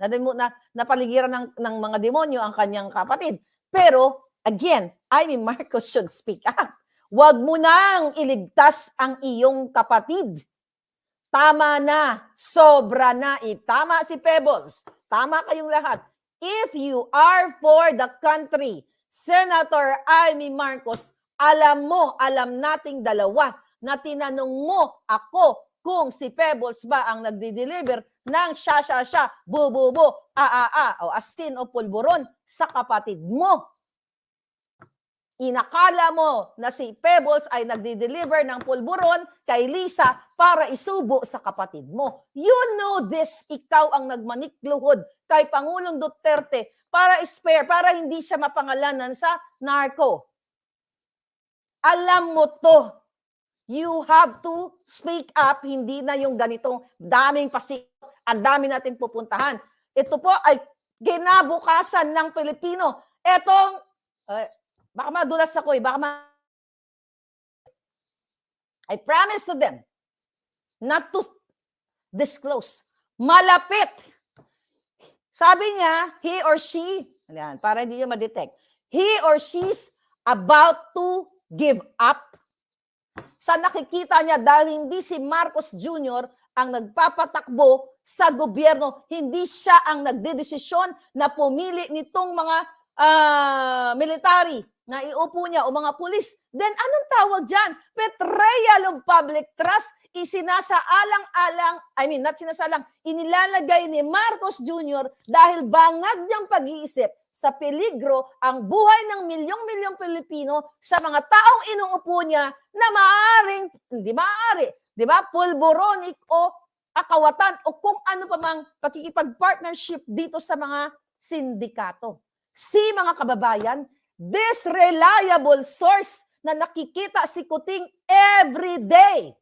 na, na napaligiran ng, ng mga demonyo ang kanyang kapatid. Pero, again, Amy Marcos should speak up. Huwag mo nang iligtas ang iyong kapatid. Tama na, sobra na. Tama si Pebbles. Tama kayong lahat. If you are for the country, Senator Amy Marcos, alam mo, alam nating dalawa na tinanong mo ako kung si Pebbles ba ang nagdi-deliver ng siya, siya, siya, bu, bu, bu, a, a, a, o asin o pulburon sa kapatid mo. Inakala mo na si Pebbles ay nagdi-deliver ng pulburon kay Lisa para isubo sa kapatid mo. You know this, ikaw ang nagmanikluhod kay Pangulong Duterte para spare, para hindi siya mapangalanan sa narco. Alam mo to. You have to speak up, hindi na yung ganitong daming pasik, ang dami natin pupuntahan. Ito po ay kinabukasan ng Pilipino. Etong, eh, baka madulas ako eh, baka ma- I promise to them not to disclose. Malapit. Sabi niya, he or she, yan, para hindi nyo ma-detect, he or she's about to give up sa nakikita niya dahil hindi si Marcos Jr. ang nagpapatakbo sa gobyerno, hindi siya ang nagdedesisyon na pumili nitong mga ah, military na iupo niya o mga pulis, then anong tawag dyan? Betrayal of public trust, isinasaalang-alang, I mean, not sinasalang, inilalagay ni Marcos Jr. dahil bangag niyang pag-iisip sa peligro ang buhay ng milyong-milyong Pilipino sa mga taong inuupo niya na maaaring, hindi maaari, di ba, pulboronic o akawatan o kung ano pa mang pakikipag-partnership dito sa mga sindikato. Si mga kababayan, this reliable source na nakikita si Kuting every day.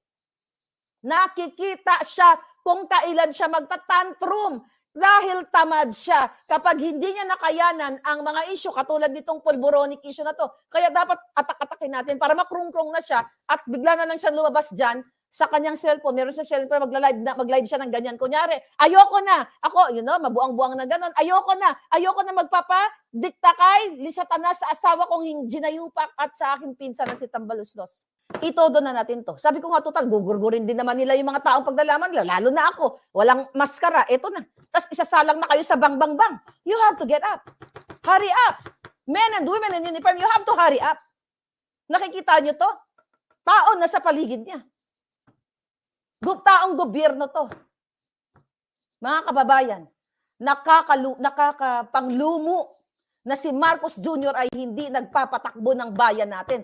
Nakikita siya kung kailan siya magtatantrum dahil tamad siya kapag hindi niya nakayanan ang mga issue katulad nitong pulboronic issue na to. Kaya dapat atak-atakin natin para makrungkrong na siya at bigla na lang siya lumabas dyan sa kanyang cellphone. Meron sa cellphone, mag-live, na, mag-live siya ng ganyan. Kunyari, ayoko na. Ako, you know, mabuang-buang na ganon. Ayoko na. Ayoko na magpapa-dikta kay Lisatanas sa asawa kong ginayupak at sa aking pinsan na si Tambaluslos. Itodo na natin to. Sabi ko nga, total, gugurgurin din naman nila yung mga taong pagdalaman nila. Lalo na ako. Walang maskara. Ito na. Tapos isasalang na kayo sa bang bang bang. You have to get up. Hurry up. Men and women in uniform, you have to hurry up. Nakikita nyo to? Tao na sa paligid niya. Taong gobyerno to. Mga kababayan, nakakalu, nakakapanglumo na si Marcos Jr. ay hindi nagpapatakbo ng bayan natin.